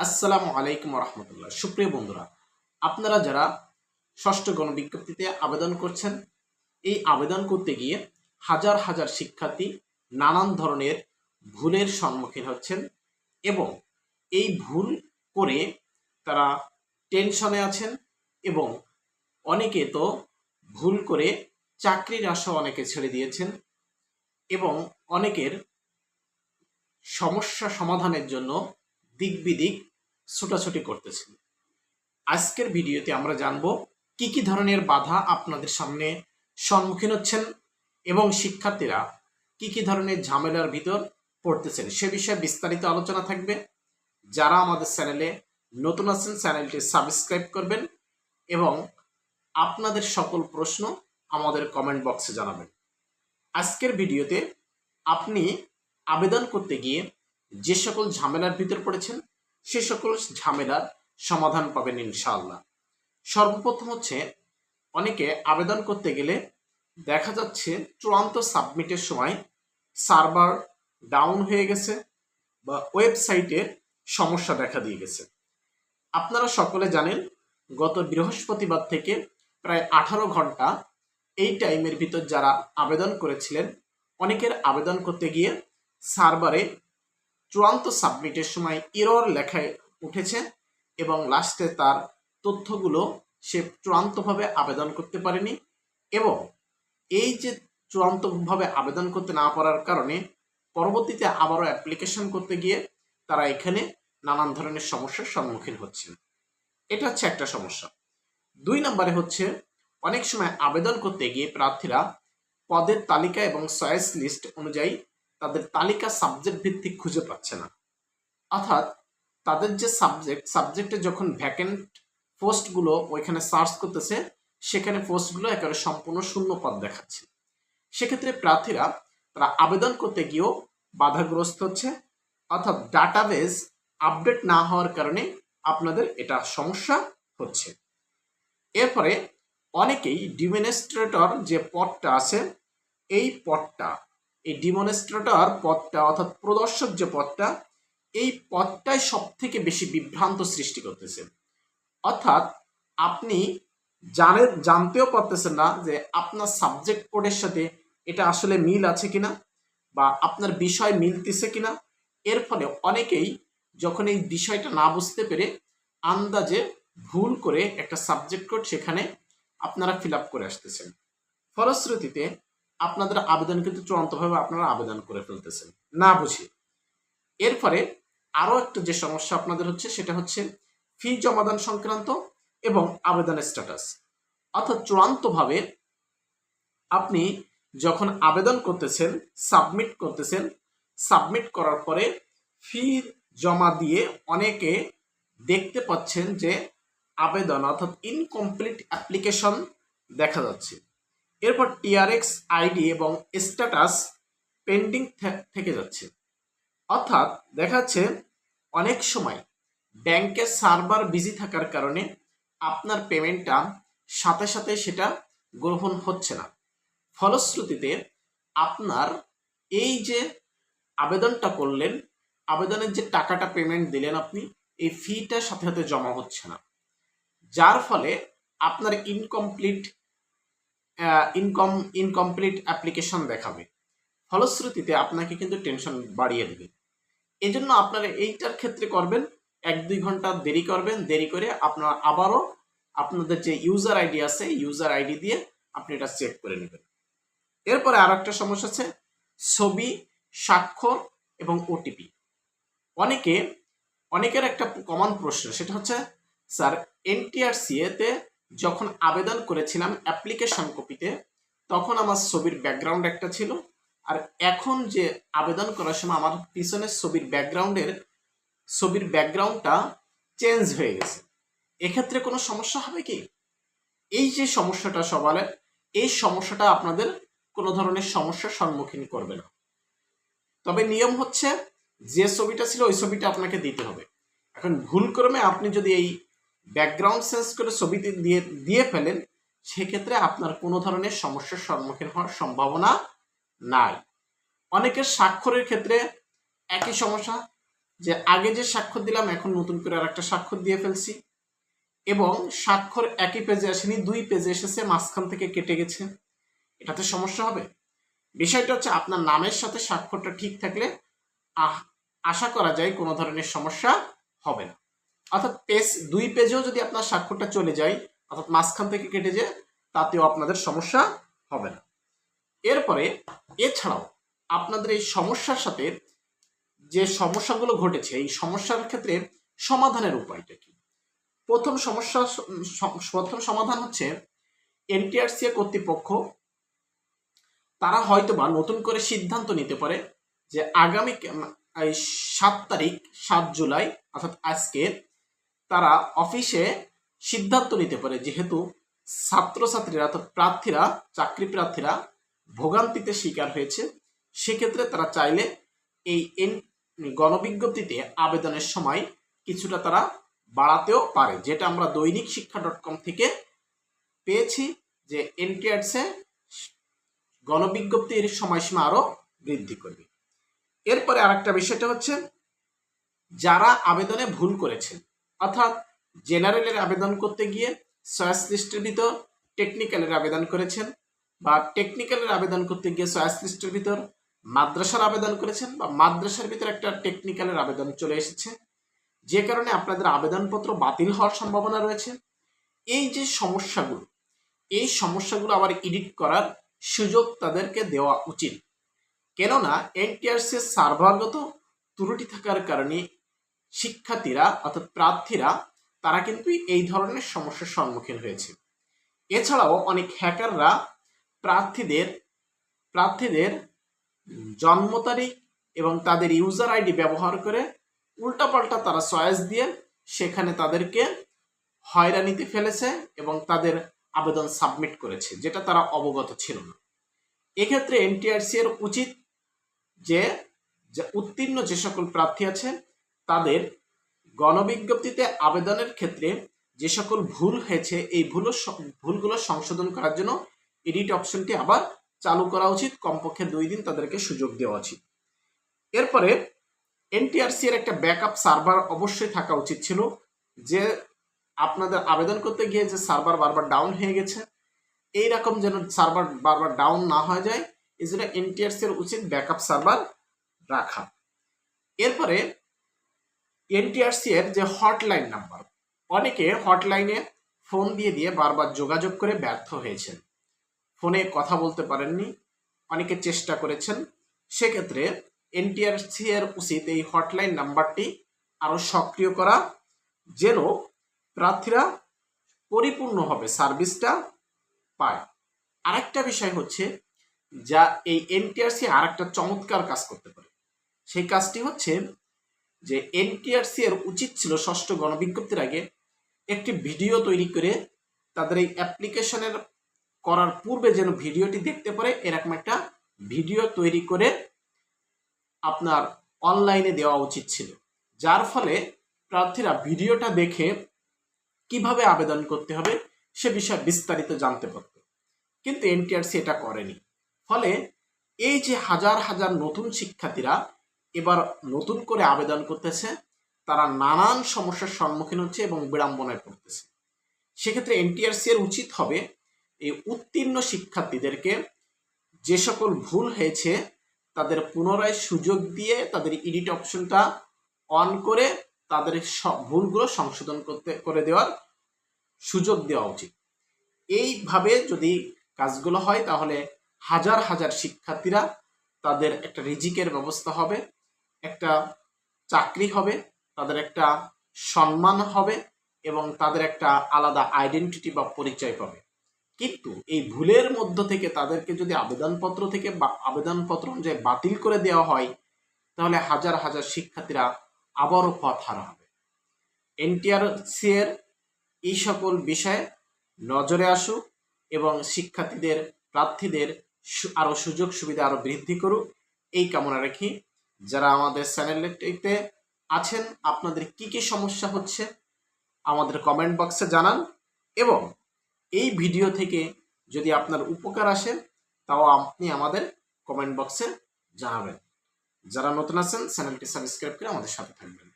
আসসালামু আলাইকুম রহমতুল্লাহ সুপ্রিয় বন্ধুরা, আপনারা যারা ষষ্ঠ গণবিজ্ঞপ্তিতে আবেদন করছেন, এই আবেদন করতে গিয়ে হাজার হাজার শিক্ষার্থী নানান ধরনের ভুলের সম্মুখীন হচ্ছেন এবং এই ভুল করে তারা টেনশনে আছেন এবং অনেকে তো ভুল করে চাকরির আশা অনেকে ছেড়ে দিয়েছেন এবং অনেকের সমস্যা সমাধানের জন্য দিক বিদিক ছোটাছুটি করতেছেন আজকের ভিডিওতে আমরা জানব কি কি ধরনের বাধা আপনাদের সামনে সম্মুখীন হচ্ছেন এবং শিক্ষার্থীরা কি কি ধরনের ঝামেলার ভিতর পড়তেছেন সে বিষয়ে বিস্তারিত আলোচনা থাকবে। যারা আমাদের চ্যানেলে নতুন আছেন, চ্যানেলটি সাবস্ক্রাইব করবেন এবং আপনাদের সকল প্রশ্ন আমাদের কমেন্ট বক্সে জানাবেন। আজকের ভিডিওতে আপনি আবেদন করতে গিয়ে যে সকল ঝামেলার ভিতর পড়েছেন সে সকল ঝামেলার সমাধান পাবেন ইনশাআল্লাহ। সর্বপ্রথম হচ্ছে, অনেকে আবেদন করতে গেলে দেখা যাচ্ছে চূড়ান্ত সাবমিটের সময় সার্ভার ডাউন হয়ে গেছে বা ওয়েবসাইটে সমস্যা দেখা দিয়ে গেছে। আপনারা সকলে জানেন, গত বৃহস্পতিবার থেকে প্রায় আঠারো ঘণ্টা এই টাইমের ভিতর যারা আবেদন করেছিলেন, অনেকের আবেদন করতে গিয়ে সার্ভারে চূড়ান্ত সাবমিটের সময় ইরর লেখায় উঠেছে এবং লাস্টে তার তথ্যগুলো সে চূড়ান্তভাবে আবেদন করতে পারেনি এবং এই যে চূড়ান্তভাবে আবেদন করতে না পারার কারণে পরবর্তীতে আবারও অ্যাপ্লিকেশন করতে গিয়ে তারা এখানে নানান ধরনের সমস্যার সম্মুখীন হচ্ছেন। এটা হচ্ছে একটা সমস্যা। দুই নম্বরে হচ্ছে, অনেক সময় আবেদন করতে গিয়ে প্রার্থীরা পদের তালিকা এবং চয়েস লিস্ট অনুযায়ী তাদের তালিকা সাবজেক্ট ভিত্তিক খুঁজে পাচ্ছে না। অর্থাৎ তাদের যে সাবজেক্ট সাবজেক্টে যখন ভ্যাকেন্ট পোস্টগুলো ওইখানে সার্চ করতেছে, সেখানে পোস্টগুলো একেবারে সম্পূর্ণ শূন্য পদ দেখাচ্ছে। সেক্ষেত্রে প্রার্থীরা তারা আবেদন করতে গিয়েও বাধাগ্রস্ত হচ্ছে। অর্থাৎ ডাটাবেজ আপডেট না হওয়ার কারণে আপনাদের এটা সমস্যা হচ্ছে। এরপরে অনেকেই ডিমিনিস্ট্রেটর যে পদটা আছে, এই পদটা এই ডিমনস্ট্রেটর পদটা অর্থাৎ প্রদর্শক যে পদটা, এই পদটাই সব থেকে বেশি বিভ্রান্ত সৃষ্টি করতেছে। অর্থাৎ আপনি জানে, জানতেও পারতেছেন না যে আপনার সাবজেক্ট কোডের সাথে এটা আসলে মিল আছে কিনা বা আপনার বিষয় মিলতেছে কিনা। এর ফলে অনেকেই যখন এই বিষয়টা না বুঝতে পেরে আন্দাজে ভুল করে একটা সাবজেক্ট কোড সেখানে আপনারা ফিল আপ করে আসতেছেন। ফলশ্রুতিতে আপনাদের আবেদন কিন্তু চূড়ান্তভাবে আপনারা আবেদন করে ফেলতেছেন। না বুঝে এর ফলে আরও একটা যে সমস্যা আপনাদের হচ্ছে, সেটা হচ্ছে ফি জমাদান সংক্রান্ত এবং আবেদনের স্ট্যাটাস। অর্থাৎ চূড়ান্তভাবে আপনি যখন আবেদন করতেছেন, সাবমিট করতেছেন, সাবমিট করার পরে ফি জমা দিয়ে অনেকে দেখতে পাচ্ছেন যে আবেদন অর্থাৎ ইনকমপ্লিট অ্যাপ্লিকেশন দেখা যাচ্ছে। এরপর টিআরএক্স আইডি এবং স্ট্যাটাস পেন্ডিং থেকে যাচ্ছে। অর্থাৎ দেখাচ্ছে অনেক সময় ব্যাংকের সার্ভার বিজি থাকার কারণে আপনার পেমেন্টটা সাথে সাথে সেটা গ্রহণ হচ্ছে না। ফলশ্রুতিতে আপনার এই যে আবেদনটা করলেন, আবেদনের যে টাকাটা পেমেন্ট দিলেন আপনি, এই ফিটা সাথে সাথে জমা হচ্ছে না। যার ফলে আপনার ইনকমপ্লিট ইনকম ইনকমপ্লিট অ্যাপ্লিকেশন দেখাবে। ফলশ্রুতিতে আপনাকে কিন্তু টেনশন বাড়িয়ে দেবে। এই জন্য আপনারা এইটার ক্ষেত্রে করবেন, এক দুই ঘণ্টা দেরি করবেন, দেরি করে আপনার আবারও আপনাদের যে ইউজার আইডি আছে ইউজার আইডি দিয়ে আপনি এটা চেক করে নেবেন। এরপরে আর একটা সমস্যা আছে, ছবি, স্বাক্ষর এবং ওটিপি অনেকে, অনেকের একটা কমন প্রশ্ন, সেটা হচ্ছে, স্যার এনটিআরসিএতে যখন আবেদন করেছিলাম অ্যাপ্লিকেশন কপিতে তখন আমার ছবির ব্যাকগ্রাউন্ড একটা ছিল। আর এখন যে আবেদন করার সময় আমার পিছনের ছবির ব্যাকগ্রাউন্ডের ছবির ব্যাকগ্রাউন্ডটা চেঞ্জ হয়ে গেছে। এক্ষেত্রে কোনো সমস্যা হবে কি? এই যে সমস্যাটা সবালের, এই সমস্যাটা আপনাদের কোনো ধরনের সমস্যার সম্মুখীন করবে না। তবে নিয়ম হচ্ছে, যে ছবিটা ছিল ওই ছবিটা আপনাকে দিতে হবে। এখন ভুলক্রমে আপনি যদি এই ব্যাকগ্রাউন্ড সেন্স করে ছবিতে দিয়ে দিয়ে ফেলেন, সেক্ষেত্রে আপনার কোনো ধরনের সমস্যার সম্মুখীন হওয়ার সম্ভাবনা নাই। অনেকের স্বাক্ষরের ক্ষেত্রে একই সমস্যা, যে আগে যে স্বাক্ষর দিলাম, এখন নতুন করে আর একটা স্বাক্ষর দিয়ে ফেলছি। এবং স্বাক্ষর একই পেজে আসেনি, দুই পেজে এসেছে, মাঝখান থেকে কেটে গেছে। এটাতে সমস্যা হবে। বিষয়টা হচ্ছে আপনার নামের সাথে স্বাক্ষরটা ঠিক থাকলে আশা করা যায় কোনো ধরনের সমস্যা হবে না। অর্থাৎ পেজ দুই পেজেও যদি আপনার স্বাক্ষরটা চলে যায়, অর্থাৎ মাঝখান থেকে কেটে যায়, তাতেও আপনাদের সমস্যা হবে না। এরপরে, এছাড়াও আপনাদের এই সমস্যার সাথে যে সমস্যাগুলো ঘটেছে, এই সমস্যার ক্ষেত্রে সমাধানের উপায়টা কি? প্রথম সমস্যা প্রথম সমাধান হচ্ছে এনটিআরসি কর্তৃপক্ষ, তারা হয়তোবা নতুন করে সিদ্ধান্ত নিতে পারে যে আগামী সাত তারিখ, সাত জুলাই, অর্থাৎ আজকে তারা অফিসে সিদ্ধান্ত নিতে পারে, যেহেতু ছাত্রছাত্রীরা অর্থাৎ প্রার্থীরা, চাকরি প্রার্থীরা ভোগান্তিতে শিকার হয়েছে। সেক্ষেত্রে তারা চাইলে এই এন গণবিজ্ঞপ্তিতে আবেদনের সময় কিছুটা তারা বাড়াতেও পারে। যেটা আমরা দৈনিক শিক্ষা ডট কম থেকে পেয়েছি যে এনটিআরসে গণবিজ্ঞপ্তির সময়সীমা আরও বৃদ্ধি করবে। এরপরে আরেকটা বিষয়টা হচ্ছে, যারা আবেদনে ভুল করেছেন অর্থাৎ জেনারেলের আবেদন করতে গিয়ে চয়েস লিস্টের ভিতর টেকনিক্যালের আবেদন করেছেন বা টেকনিক্যালের আবেদন করতে গিয়ে চয়েস লিস্টের ভিতর মাদ্রাসার আবেদন করেছেন বা মাদ্রাসার ভিতর একটা টেকনিক্যালের আবেদন চলে এসেছে। যে কারণে আপনাদের আবেদনপত্র বাতিল হওয়ার সম্ভাবনা রয়েছে। এই যে সমস্যাগুলো, এই সমস্যাগুলো আবার এডিট করার সুযোগ তাদেরকে দেওয়া উচিত। কেননা এনটিআরসি সার্ভারগত ত্রুটি থাকার কারণে শিক্ষার্থীরা অর্থাৎ প্রার্থীরা, তারা কিন্তু এই ধরনের সমস্যার সম্মুখীন হয়েছে। এছাড়াও অনেক হ্যাকাররা প্রার্থীদের প্রার্থীদের জন্ম তারিখ এবং তাদের ইউজার আইডি ব্যবহার করে উল্টাপাল্টা তারা চয়েস দিয়ে সেখানে তাদেরকে হয়রানিতে ফেলেছে এবং তাদের আবেদন সাবমিট করেছে, যেটা তারা অবগত ছিল না। এক্ষেত্রে এনটিআরসি এর উচিত যে উত্তীর্ণ যে সকল প্রার্থী আছে তাদের গণবিজ্ঞপ্তিতে আবেদনের ক্ষেত্রে যে সকল ভুল হয়েছে, এই ভুল ভুলগুলো সংশোধন করার জন্য এডিট অপশনটি আবার চালু করা উচিত। কমপক্ষে দুই দিন তাদেরকে সুযোগ দেওয়া উচিত। এরপরে এনটিআরসি এর একটা ব্যাকআপ সার্ভার অবশ্যই থাকা উচিত ছিল, যে আপনাদের আবেদন করতে গিয়ে যে সার্ভার বারবার ডাউন হয়ে গেছে, এই রকম যেন সার্ভার বারবার ডাউন না হয়ে যায়, এই জন্য এনটিআরসি এর উচিত ব্যাকআপ সার্ভার রাখা। এরপরে এনটিআরসি এর যে হটলাইন নাম্বার, অনেকে হটলাইনে ফোন দিয়ে দিয়ে বারবার যোগাযোগ করে ব্যর্থ হয়েছেন। ফোনে কথা বলতে পারেননি, অনেকে চেষ্টা করেছেন। সেক্ষেত্রে এনটিআরসি এর উচিত এই হটলাইন নাম্বারটি আরও সক্রিয় করা, যেন প্রার্থীরা পরিপূর্ণভাবে সার্ভিসটা পায়। আরেকটা বিষয় হচ্ছে, যা এই এনটিআরসি আর একটা চমৎকার কাজ করতে পারে। সেই কাজটি হচ্ছে যে এনটিআরসি এর উচিত ছিল ষষ্ঠ গণবিজ্ঞপ্তির আগে একটি ভিডিও তৈরি করে তাদের এই অ্যাপ্লিকেশনের করার পূর্বে যেন ভিডিওটি দেখতে পারে, এরকম একটা ভিডিও তৈরি করে আপনার অনলাইনে দেওয়া উচিত ছিল। যার ফলে প্রার্থীরা ভিডিওটা দেখে কীভাবে আবেদন করতে হবে সে বিষয়ে বিস্তারিত জানতে পারত। কিন্তু এনটিআরসি এটা করেনি। ফলে এই যে হাজার হাজার নতুন শিক্ষার্থীরা এবার নতুন করে আবেদন করতেছে, তারা নানান সমস্যার সম্মুখীন হচ্ছে এবং বিড়ম্বনায় পড়তেছে। সেক্ষেত্রে এনটিআরসি এর উচিত হবে এই উত্তীর্ণ শিক্ষার্থীদেরকে যে সকল ভুল হয়েছে তাদের পুনরায় সুযোগ দিয়ে তাদের এডিট অপশনটা অন করে তাদের ভুলগুলো সংশোধন করতে, করে দেওয়ার সুযোগ দেওয়া উচিত। এইভাবে যদি কাজগুলো হয় তাহলে হাজার হাজার শিক্ষার্থীরা তাদের একটা রিজিকের ব্যবস্থা হবে। একটা চাকরি হবে, তাদের একটা সম্মান হবে এবং তাদের একটা আলাদা আইডেন্টিটি বা পরিচয় পাবে। কিন্তু এই ভুলের মধ্য থেকে তাদেরকে যদি আবেদনপত্র থেকে বা আবেদনপত্র অনুযায়ী বাতিল করে দেওয়া হয়, তাহলে হাজার হাজার শিক্ষার্থীরা আবারও পথ হারা হবে। এনটিআরসি এর এই সকল বিষয়ে নজরে আসুক এবং শিক্ষার্থীদের, প্রার্থীদের সু- আরও সুযোগ সুবিধা আরও বৃদ্ধি করুক। এই কামনা রাখি যারা আমাদের চ্যানেলটিতে আছেন, আপনাদের কি কি সমস্যা হচ্ছে, আমাদের কমেন্ট বক্সে জানান এবং এই ভিডিও থেকে যদি আপনার উপকার আসে, তাও আপনি আমাদের কমেন্ট বক্সে জানাবেন। যারা নতুন আছেন, চ্যানেলটি সাবস্ক্রাইব করে আমাদের সাথে থাকবেন।